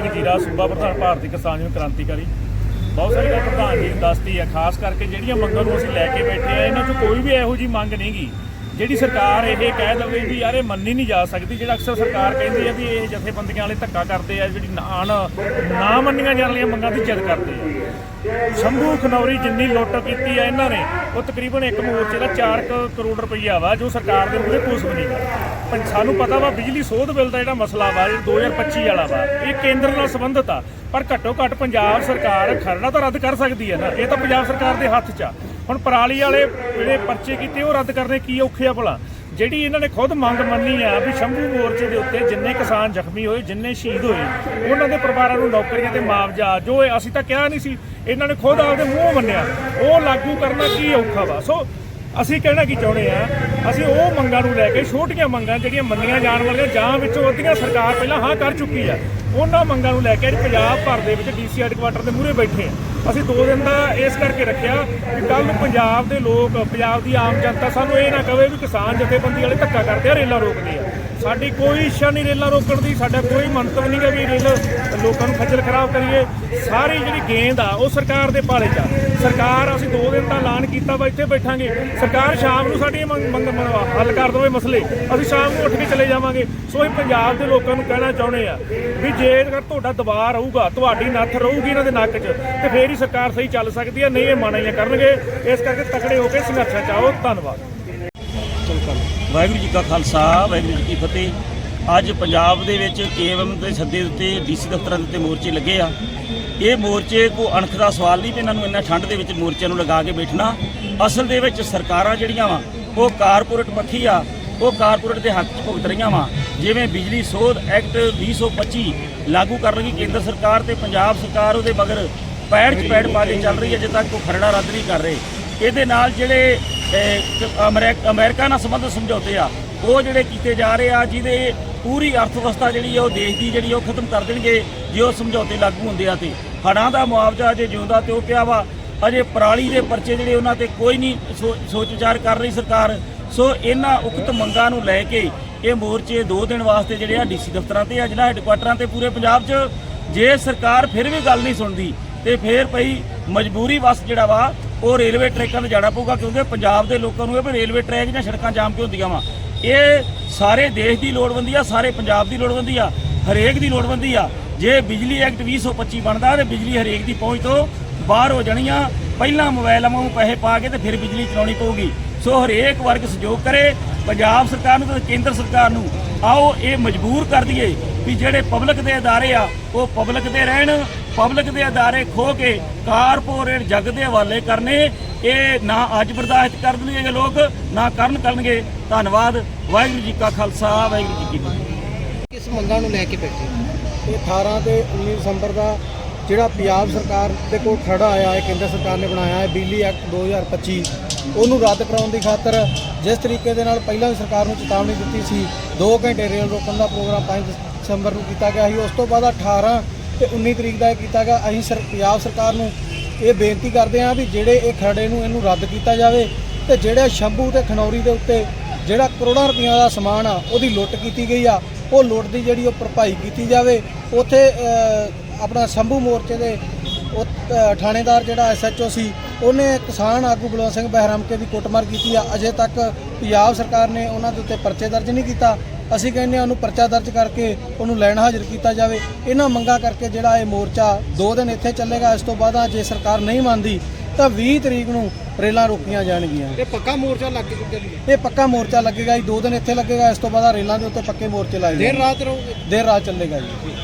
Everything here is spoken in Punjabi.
ਸਿੰਘ ਜੀਰਾ ਸੂਬਾ ਪ੍ਰਧਾਨ ਭਾਰਤੀ ਕਿਸਾਨ ਯੂਨੀਅਨ ਕ੍ਰਾਂਤੀਕਾਰੀ। ਬਹੁਤ ਸਾਰੀਆਂ ਪ੍ਰਧਾਨ ਜੀ ਨੇ ਦੱਸਤੀ ਹੈ, ਖਾਸ ਕਰਕੇ ਜਿਹੜੀਆਂ ਮੰਗਾਂ ਨੂੰ ਅਸੀਂ ਲੈ ਕੇ ਬੈਠੇ ਆ ਇਹਨਾਂ 'ਚ ਕੋਈ ਵੀ ਇਹੋ ਜੀ ਮੰਗ ਨਹੀਂਗੀ ਜਿਹੜੀ ਸਰਕਾਰ ਇਹ ਕਹਿ ਦਵੇ ਵੀ ਯਾਰ ਇਹ ਮੰਨੀ ਨਹੀਂ ਜਾ ਸਕਦੀ, ਜਿਹੜਾ ਅਕਸਰ ਸਰਕਾਰ ਕਹਿੰਦੀ ਹੈ ਵੀ ਇਹ ਜਥੇਬੰਦੀਆਂ ਵਾਲੇ ਧੱਕਾ ਕਰਦੇ ਆ, ਜਿਹੜੀ ਨਾ ਨਾ ਮੰਨੀਆਂ ਜਾਣ ਵਾਲੀਆਂ ਮੰਗਾਂ ਦੀ ਜਿੱਦ ਕਰਦੇ ਆ। ਸ਼ੰਭੂ ਖਨੌਰੀ ਜਿੰਨੀ ਲੁੱਟ ਕੀਤੀ ਆ ਇਹਨਾਂ ਨੇ, ਉਹ ਤਕਰੀਬਨ ਇੱਕ ਮੋਰਚੇ ਦਾ 4 ਕਰੋੜ ਰੁਪਈਆ ਵਾ ਜੋ ਸਰਕਾਰ ਦੇ ਮੂਹਰੇ ਕੁਝ ਵੀ ਸਾਨੂੰ ਪਤਾ ਵਾ ਬਿਜਲੀ ਸੋਧ ਬਿੱਲ ਦਾ ਜਿਹੜਾ ਮਸਲਾ ਵਾ, ਇਹ 2025 ਵਾਲਾ ਵਾ। ਇਹ ਕੇਂਦਰ ਨਾਲ ਸੰਬੰਧਿਤ ਆ। ਪਰ ਘੱਟੋ ਘੱਟ ਪੰਜਾਬ ਸਰਕਾਰ ਖਰੜਾ ਤਾਂ ਰੱਦ ਕਰ ਸਕਦੀ ਹੈ ਨਾ? ਇਹ ਤਾਂ ਪੰਜਾਬ ਸਰਕਾਰ ਦੇ ਹੱਥ 'ਚ ਆ। ਹੁਣ ਪਰਾਲੀ ਵਾਲੇ ਜਿਹੜੇ ਪਰਚੇ ਕੀਤੇ, ਉਹ ਰੱਦ ਕਰਨੇ ਕੀ ਔਖੇ ਆ ਭਲਾ? ਜਿਹੜੀ ਇਹਨਾਂ ਨੇ ਖੁਦ ਮੰਗ ਮੰਨੀ ਆ ਵੀ ਸ਼ੰਭੂ ਮੋਰਚੇ ਦੇ ਉੱਤੇ ਜਿੰਨੇ ਕਿਸਾਨ ਜ਼ਖਮੀ ਹੋਏ, ਜਿੰਨੇ ਸ਼ਹੀਦ ਹੋਏ, ਉਹਨਾਂ ਦੇ ਪਰਿਵਾਰਾਂ ਨੂੰ ਨੌਕਰੀਆਂ ਤੇ ਮੁਆਵਜ਼ਾ, ਜੋ ਅਸੀਂ ਤਾਂ ਕਿਹਾ ਨਹੀਂ ਸੀ, ਇਹਨਾਂ ਨੇ ਖੁਦ ਆਪਦੇ ਮੂੰਹੋਂ ਮੰਨਿਆ। ਉਹ ਲਾਗੂ ਕਰਨਾ ਕੀ ਔਖਾ ਵਾ? ਸੋ ਅਸੀਂ ਕਹਿਣਾ ਕੀ ਚਾਹੁੰਦੇ ਆ? ਅਸੀਂ ਉਹ ਮੰਗਾਂ ਨੂੰ ਲੈ ਕੇ ਛੋਟੀਆਂ ਮੰਗਾਂ ਜਿਹੜੀਆਂ ਮੰਨੀਆਂ ਜਾਣ ਵਾਲੀਆਂ ਜਾਂ ਵਿੱਚੋਂ ਅੱਧੀਆਂ ਸਰਕਾਰ ਪਹਿਲਾਂ ਹਾਂ ਕਰ ਚੁੱਕੀ ਆ, ਉਹਨਾਂ ਮੰਗਾਂ ਨੂੰ ਲੈ ਕੇ ਅੱਜ ਪੰਜਾਬ ਭਰ ਦੇ ਵਿੱਚ ਡੀਸੀ ਹੈੱਡਕੁਆਟਰ ਦੇ ਮੂਹਰੇ ਬੈਠੇ ਆ। ਅਸੀਂ ਦੋ ਦਿਨ ਦਾ ਇਸ ਕਰਕੇ ਰੱਖਿਆ ਕਿ ਕੱਲ ਨੂੰ ਪੰਜਾਬ ਦੇ ਲੋਕ, ਪੰਜਾਬ ਦੀ ਆਮ ਜਨਤਾ ਸਾਨੂੰ ਇਹ ਨਾ ਕਵੇ ਵੀ ਕਿਸਾਨ ਜਥੇਬੰਦੀ ਵਾਲੇ ਧੱਕਾ ਕਰਦੇ ਆ, ਰੇਲਾਂ ਰੋਕਦੇ ਆ। ਸਾਡੀ ਕੋਈ ਇੱਛਾ ਨਹੀਂ ਰੇਲਾਂ ਰੋਕਣ ਦੀ, ਸਾਡਾ ਕੋਈ ਮੰਤਵ ਨਹੀਂ ਹੈ ਵੀ ਰੇਲ ਲੋਕਾਂ ਨੂੰ ਖੱਜਲ ਖਰਾਬ ਕਰੀਏ। ਸਾਰੀ ਜਿਹੜੀ ਗੇਂਦ ਆ, ਉਹ ਸਰਕਾਰ ਦੇ ਭਾਲੇ 'ਚ ਆ। ਸਰਕਾਰ, ਅਸੀਂ ਦੋ ਦਿਨ ਦਾ ਐਲਾਨ ਕੀਤਾ ਵਾ, ਇੱਥੇ ਬੈਠਾਂਗੇ। ਸਰਕਾਰ ਸ਼ਾਮ ਨੂੰ ਸਾਡੀ ਮੰਗ ਮੰਗ ਹੱਲ ਕਰ ਦੇਵੇ ਮਸਲੇ। ਅਸੀਂ ਸ਼ਾਮ ਨੂੰ ਉੱਠ ਕੇ ਚਲੇ ਜਾਵਾਂਗੇ। ਸੋ ਇਹ ਪੰਜਾਬ ਦੇ ਲੋਕਾਂ ਨੂੰ ਕਹਿਣਾ ਚਾਹੁੰਦੇ ਆ ਵੀ ਜੇਕਰ ਤੁਹਾਡਾ ਦਬਾਅ ਰਹੂਗਾ, ਤੁਹਾਡੀ ਨੱਥ ਰਹੂਗੀ ਇਹਨਾਂ ਦੇ ਨੱਕ 'ਚ, ਤੇ ਫੇਰ ਹੀ ਸਰਕਾਰ ਸਹੀ ਚੱਲ ਸਕਦੀ ਹੈ ਨਹੀਂ ਇਹ ਮਾਣਾਈਆਂ ਕਰਨਗੇ। ਇਸ ਕਰਕੇ ਤਕੜੇ ਹੋ ਕੇ ਸੰਘਰਸ਼ਾਂ 'ਚ ਆਓ। ਧੰਨਵਾਦ। ਵਾਹਿਗੁਰੂ ਜੀ ਕਾ ਖਾਲਸਾ, ਵਾਹਿਗੁਰੂ ਜੀ ਕੀ ਫਤਿਹ। ਅੱਜ ਪੰਜਾਬ ਦੇ ਵਿੱਚ ਕੇਵਮ ਦੇ ਸੱਦੇ ਉੱਤੇ, ਡੀਸੀ ਦਫ਼ਤਰਾਂ ਦੇ ਉੱਤੇ ਮੋਰਚੇ ਲੱਗੇ ਆ। ਇਹ ਮੋਰਚੇ ਕੋ ਅਣਖ ਦਾ ਸਵਾਲ ਨਹੀਂ ਵੀ ਇਹਨਾਂ ਨੂੰ ਇੰਨਾ ਠੰਡ ਦੇ ਵਿੱਚ ਮੋਰਚਿਆਂ ਨੂੰ ਲਗਾ ਕੇ ਬੈਠਣਾ। ਅਸਲ ਦੇ ਵਿੱਚ ਸਰਕਾਰਾਂ ਜਿਹੜੀਆਂ ਵਾ, ਉਹ ਕਾਰਪੋਰੇਟ ਪੱਖੀ ਆ, ਉਹ ਕਾਰਪੋਰੇਟ ਦੇ ਹੱਕ 'ਚ ਭੁਗਤ ਰਹੀਆਂ ਵਾ। ਜਿਵੇਂ ਬਿਜਲੀ ਸੋਧ ਐਕਟ 2025 ਲਾਗੂ ਕਰ ਰਹੀ ਕੇਂਦਰ ਸਰਕਾਰ ਤੇ ਪੰਜਾਬ ਸਰਕਾਰ ਉਹਦੇ ਮਗਰ ਪੈੜ 'ਚ ਪੈੜ ਪਾ ਕੇ ਚੱਲ ਰਹੀ ਹੈ ਜੇ ਤੱਕ ਉਹ ਖਰੜਾ ਰੱਦ ਨਹੀਂ ਕਰ ਰਹੇ। ਇਹਦੇ ਨਾਲ ਜਿਹੜੇ ਅਮਰੀਕ- ਅਮਰੀਕਾ ਨਾਲ ਸੰਬੰਧ ਸਮਝੌਤੇ ਆ। ਉਹ ਜਿਹੜੇ ਕੀਤੇ ਜਾ ਰਹੇ ਆ, ਜਿਹਦੇ ਪੂਰੀ ਅਰਥ ਜਿਹੜੀ ਆ, ਉਹ ਦੇਸ਼ ਦੀ ਜਿਹੜੀ ਉਹ ਖਤਮ ਕਰ ਦੇਣਗੇ, ਜੇ ਉਹ ਸਮਝੌਤੇ ਲਾਗੂ ਹੁੰਦੇ ਆ ਤੇ। ਹੜ੍ਹਾਂ ਦਾ ਮੁਆਵਜ਼ਾ ਜੇ ਜਿਉਂਦਾ ਤੇ ਉਹ ਪਿਆ ਵਾ। ਅਜੇ ਪਰਾਲੀ ਦੇ ਪਰਚੇ ਜਿਹੜੇ ਉਹਨਾਂ ਤੇ ਕੋਈ ਨਹੀਂ ਸੋ- ਸੋਚ ਵਿਚਾਰ ਕਰ ਰਹੀ ਸਰਕਾਰ। ਸੋ ਇਹਨਾਂ ਉਕਤ ਮੰਗਾਂ ਨੂੰ ਲੈ ਕੇ ਇਹ ਮੋਰਚੇ 2 ਦਿਨ ਵਾਸਤੇ ਜਿਹੜੇ ਆ, ਡੀਸੀ ਦਫ਼ਤਰਾਂ ਤੇ ਆ ਜਿਹੜਾ ਹੈੱਡਕੁਆਟਰਾਂ ਤੇ ਪੂਰੇ ਪੰਜਾਬ 'ਚ। ਜੇ ਸਰਕਾਰ ਫਿਰ ਵੀ ਗੱਲ ਨਹੀਂ ਸੁਣਦੀ ਤੇ ਫੇਰ ਪਈ ਮਜਬੂਰੀ ਵਸ ਜਿਹੜਾ ਵਾ ਉਹ ਰੇਲਵੇ ਟਰੈਕਾਂ ਤੇ ਜਾਣਾ ਪਊਗਾ ਕਿਉਂਕਿ ਪੰਜਾਬ ਦੇ ਲੋਕਾਂ ਨੂੰ ਇਹ ਵੀ ਰੇਲਵੇ ਟਰੈਕ ਜਾਂ ਸੜਕਾਂ ਜਾਮ ਕਿਉਂ ਹੁੰਦੀਆਂ ਵਾ? ਇਹ ਸਾਰੇ ਦੇਸ਼ ਦੀ ਲੋੜਵੰਦੀ ਆ, ਸਾਰੇ ਪੰਜਾਬ ਦੀ ਲੋੜਵੰਦੀ ਆ, ਹਰੇਕ ਦੀ ਲੋੜਵੰਦੀ ਆ। ਜੇ ਬਿਜਲੀ ਐਕਟ 2025 ਬਣਦਾ ਤੇ ਬਿਜਲੀ ਹਰੇਕ ਦੀ ਪਹੁੰਚ ਤੋਂ ਬਾਹਰ ਹੋ ਜਾਣੀ ਆ। ਪਹਿਲਾਂ ਮੋਬਾਈਲਾਂ ਨੂੰ ਪੈਸੇ ਪਾ ਕੇ ਤੇ ਫਿਰ ਬਿਜਲੀ ਚਲਾਉਣੀ ਪਊਗੀ। ਸੋ ਹਰੇਕ ਵਰਗ ਸਹਿਯੋਗ ਕਰੇ, ਪੰਜਾਬ ਸਰਕਾਰ ਨੂੰ ਤੇ ਕੇਂਦਰ ਸਰਕਾਰ ਨੂੰ। ਆਓ ਇਹ ਮਜਬੂਰ ਕਰ ਦਈਏ ਵੀ ਜਿਹੜੇ ਪਬਲਿਕ ਦੇ ਅਦਾਰੇ ਆ, ਉਹ ਪਬਲਿਕ ਦੇ ਰਹਿਣ ਪਬਲਿਕ ਦੇ ਅਦਾਰੇ ਖੋ ਕੇ ਕਾਰਪੋਰੇਟ ਜਗ ਦੇ ਹਵਾਲੇ ਕਰਨੇ, ਇਹ ਨਾ ਅੱਜ ਬਰਦਾਸ਼ਤ ਕਰ ਕਰਨਗੇ ਲੋਕ, ਨਾ ਕਰਨ ਕਰਨਗੇ। ਧੰਨਵਾਦ, ਵਾਹਿਗੁਰੂ ਜੀ ਕਾ ਖਾਲਸਾ, ਵਾਹਿਗੁਰੂ ਜੀ ਕੀ ਫਤਿਹ। ਕਿਸ ਮੰਗਾਂ ਨੂੰ ਲੈ ਕੇ ਬੈਠੇ ਇਹ 18 ਤੇ 19 ਦਸੰਬਰ ਦਾ ਜਿਹੜਾ ਪੰਜਾਬ ਸਰਕਾਰ ਦੇ ਕੋਲ ਖੜਾ ਆਇਆ ਹੈ ਕੇਂਦਰ ਸਰਕਾਰ ਨੇ ਬਣਾਇਆ ਹੈ, ਬਿਜਲੀ ਐਕਟ 2025 ਉਹਨੂੰ ਰੱਦ ਕਰਾਉਣ ਦੀ ਖਾਤਰ ਜਿਸ ਤਰੀਕੇ ਦੇ ਨਾਲ ਪਹਿਲਾਂ ਵੀ ਸਰਕਾਰ ਨੂੰ ਚੇਤਾਵਨੀ ਦਿੱਤੀ ਸੀ 2 ਘੰਟੇ ਰੇਲ ਰੋਕਣ ਦਾ ਪ੍ਰੋਗਰਾਮ 5 ਦਸੰਬਰ ਨੂੰ ਕੀਤਾ ਗਿਆ ਸੀ, ਉਸ ਤੋਂ ਬਾਅਦ 18 ਤੇ 19 ਤਰੀਕ ਦਾ ਇਹ ਕੀਤਾ ਗਿਆ। ਅਸੀਂ ਸਰ, ਪੰਜਾਬ ਸਰਕਾਰ ਨੂੰ ਇਹ ਬੇਨਤੀ ਕਰਦੇ ਹਾਂ ਵੀ ਜਿਹੜੇ ਇਹ ਖਰੜੇ ਨੂੰ ਇਹਨੂੰ ਰੱਦ ਕੀਤਾ ਜਾਵੇ ਤੇ ਜਿਹੜੇ ਸ਼ੰਭੂ ਤੇ ਖਨੌਰੀ ਦੇ ਉੱਤੇ ਜਿਹੜਾ ਕਰੋੜਾਂ ਰੁਪਈਆ ਦਾ ਸਮਾਨ ਆ, ਉਹਦੀ ਲੁੱਟ ਕੀਤੀ ਗਈ ਆ, ਉਹ ਲੁੱਟ ਦੀ ਜਿਹੜੀ ਉਹ ਭਰਪਾਈ ਕੀਤੀ ਜਾਵੇ, ਉੱਥੇ ਆਪਣਾ ਸ਼ੰਭੂ ਮੋਰਚੇ ਦੇ ਉਹ ਥਾਣੇਦਾਰ ਜਿਹੜਾ ਐਸਐਚਓ ਸੀ ਉਹਨੇ ਕਿਸਾਨ ਆਗੂ ਬਲਵੰਤ ਸਿੰਘ ਬਹਿਰਾਮਕੇ ਦੀ ਕੁੱਟਮਾਰ ਕੀਤੀ ਆ। ਅਜੇ ਤੱਕ ਪੰਜਾਬ ਸਰਕਾਰ ਨੇ ਉਹਨਾਂ ਦੇ ਉੱਤੇ ਪਰਚੇ ਦਰਜ ਨਹੀਂ ਕੀਤਾ। ਅਸੀਂ ਕਹਿੰਦੇ ਹਾਂ ਉਹਨੂੰ ਪਰਚਾ ਦਰਜ ਕਰਕੇ ਉਹਨੂੰ ਲੈਣ ਹਾਜ਼ਰ ਕੀਤਾ ਜਾਵੇ। ਇਹਨਾਂ ਮੰਗਾਂ ਕਰਕੇ ਜਿਹੜਾ ਇਹ ਮੋਰਚਾ 2 ਦਿਨ ਇੱਥੇ ਚੱਲੇਗਾ ਇਸ ਤੋਂ ਬਾਅਦ ਆ ਜੇ ਸਰਕਾਰ ਨਹੀਂ ਮੰਨਦੀ ਤਾਂ 20 ਤਰੀਕ ਨੂੰ ਰੇਲਾਂ ਰੋਕੀਆਂ ਜਾਣਗੀਆਂ। ਇਹ ਪੱਕਾ ਮੋਰਚਾ ਲੱਗ ਚੁੱਕਿਆ ਇਹ ਪੱਕਾ ਮੋਰਚਾ ਲੱਗੇਗਾ ਜੀ 2 ਦਿਨ ਇੱਥੇ ਲੱਗੇਗਾ ਇਸ ਤੋਂ ਬਾਅਦ ਰੇਲਾਂ ਦੇ ਉੱਤੇ ਪੱਕੇ ਮੋਰਚੇ ਲਾਏ ਦੇਰ ਰਾਤ ਰਹੋਗੇ? ਦੇਰ ਰਾਤ ਚੱਲੇਗਾ ਜੀ।